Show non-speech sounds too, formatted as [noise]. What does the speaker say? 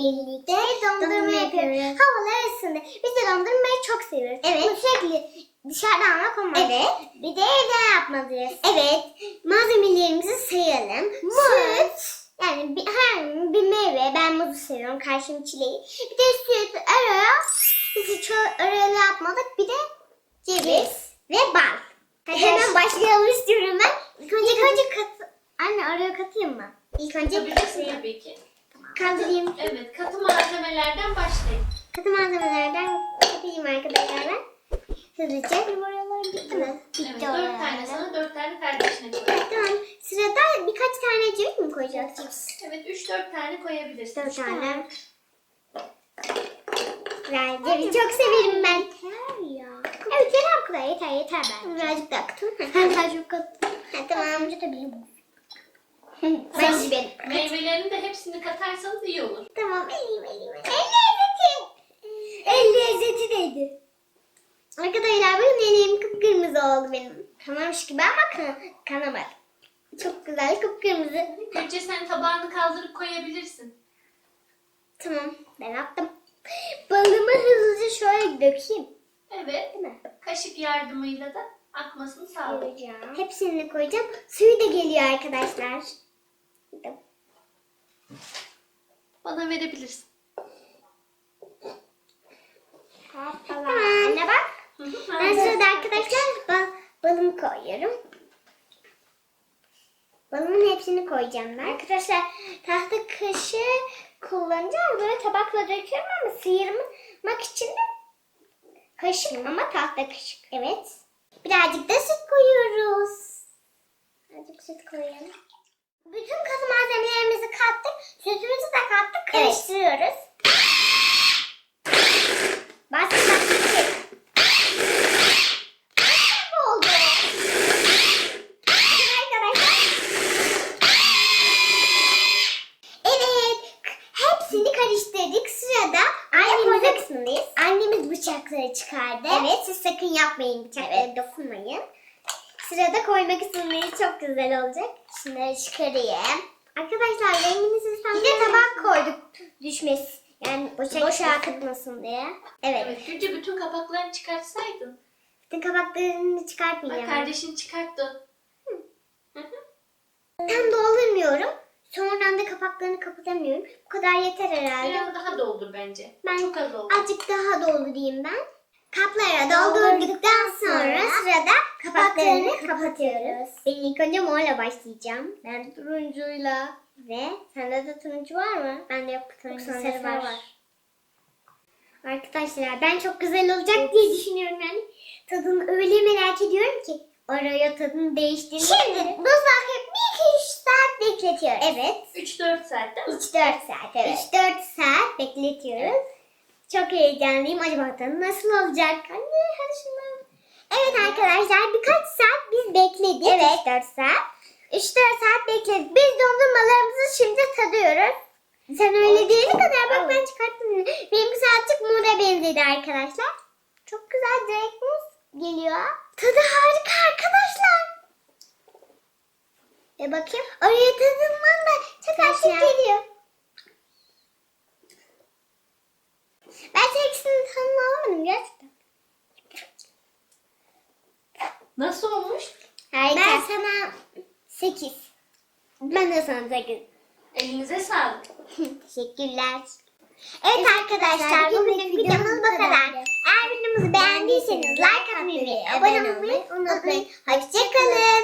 birlikte dondurma yapıyoruz. Havalar ısındı. Biz de dondurmayı çok seviyoruz. Evet. Bunu sürekli dışarıdan almak olmaz. Evet. Bir de evde yapmalıyız. Evet. Malzemelerimizi sayalım. Süt. Yani bir, her bir meyve. Ben muzu seviyorum. Karşım çileği. Bir de süt, araya. Biz hiç araya yapmadık. Bir de ceviz ve bal. Hadi hemen başlayalım istiyorum ben. İlk önce, İlk önce kat... Anne araya katayım mı? İlk önce tabii ki. Kaldırayım. Evet, katı malzemelerden başlayın. Katı malzemelerden katayım arkadaşlar ben. Hızlıca. Benim oralar bitti mi? Bitti Evet, dört tane sana, dört tane kardeşine koy. Tamam. Sırada birkaç tane ceviz mi koyacağız? Evet, üç dört tane koyabilirsin. Dört tane. Ben ceviz çok severim ben. Evet yeter bu kadar yeter yeter ben. Birazcık daha katın. Ben [laughs] daha çok katın. Tamam. Önce tabii. Ben benim. Meyvelerin de hepsini katarsanız iyi olur. Tamam eleyim eleyim. El lezzeti. El lezzeti neydi? Arkadaşlar benim elim kıpkırmızı oldu benim. Kanamış gibi ama kan kanamadı. Çok güzel kıpkırmızı. Gülce sen tabağını kaldırıp koyabilirsin. Tamam ben attım. Balımı hızlıca şöyle dökeyim. Evet, Değil mi? kaşık yardımıyla da akmasını sağla. Koyacağım. Hepsini koyacağım. Suyu da geliyor arkadaşlar. Bana verebilirsin. Tamam. Anne bak. Hı hı, Ben sırada arkadaşlar bal, balımı koyuyorum. Balımın hepsini koyacağım ben. Arkadaşlar tahta kaşığı kullanacağım. Böyle tabakla döküyorum ama sıyırmak için de kaşık ama tahta kaşık. Evet. Birazcık da süt koyuyoruz. Birazcık süt koyalım. Bütün katı malzemelerimizi kattık. Sütümüzü de kattık. Karıştırıyoruz. Oldu? Bakın arkadaşlar. Evet. Hepsini karıştırdık. Sırada kısmındayız. Annemiz bıçakları çıkardı. Evet. Siz sakın yapmayın bıçaklara dokunmayın. Sırada koyma kısmındayız. Çok güzel olacak. Şunları çıkarayım. Arkadaşlar rengini siz Bir de tabak koyduk düşmesi. Yani boşa, boşa akıtmasın diye. Evet. Evet, Gülce bütün kapaklarını çıkartsaydın. Bütün kabaklarını Bak çıkartmayacağım. kardeşin çıkarttı. Tam doldurmuyorum. Sonradan da kapaklarını kapatamıyorum. Bu kadar yeter herhalde. Biraz daha doldur bence. Ben Çok az oldu. azıcık daha doldurayım ben. Kaplara doldurduktan sonra sırada kapaklarını kapatıyoruz. Ben ilk önce morla başlayacağım. Ben turuncuyla. Ve sende de turuncu var mı? Bende yok turuncu sarı var. var. Arkadaşlar ben çok güzel olacak diye düşünüyorum yani. Tadını öyle merak ediyorum ki. Oraya tadını değiştirmek Şimdi buzluğa bir iki üç saat bekletiyoruz. Evet. 3-4 saat değil mi? 3-4 saat evet. 3-4 saat bekletiyoruz. Çok heyecanlıyım. Acaba tadı nasıl olacak? Anne hadi şundan. Evet arkadaşlar birkaç saat biz bekledik. Evet. 3-4 saat. 3-4 saat bekledik. Biz dondurmalarımızı şimdi tadıyoruz. Sen öyle diyene kadar bak ben çıkarttım. Benimki azıcık mura benzedi arkadaşlar. Çok güzel direkt muz geliyor. Tadı harika arkadaşlar. E bakayım. Oraya tadından da çok açık geliyor. Ben hepsinin tadını alamadım gerçekten. Nasıl olmuş? Harika. Ben sana 8. Ben de sana 8. Elinize sağlık. [laughs] Teşekkürler. Evet arkadaşlar bugünlük videomuz bu kadar. Eğer videomuzu beğendiyseniz like atmayı ve abone olmayı unutmayın. Hoşçakalın.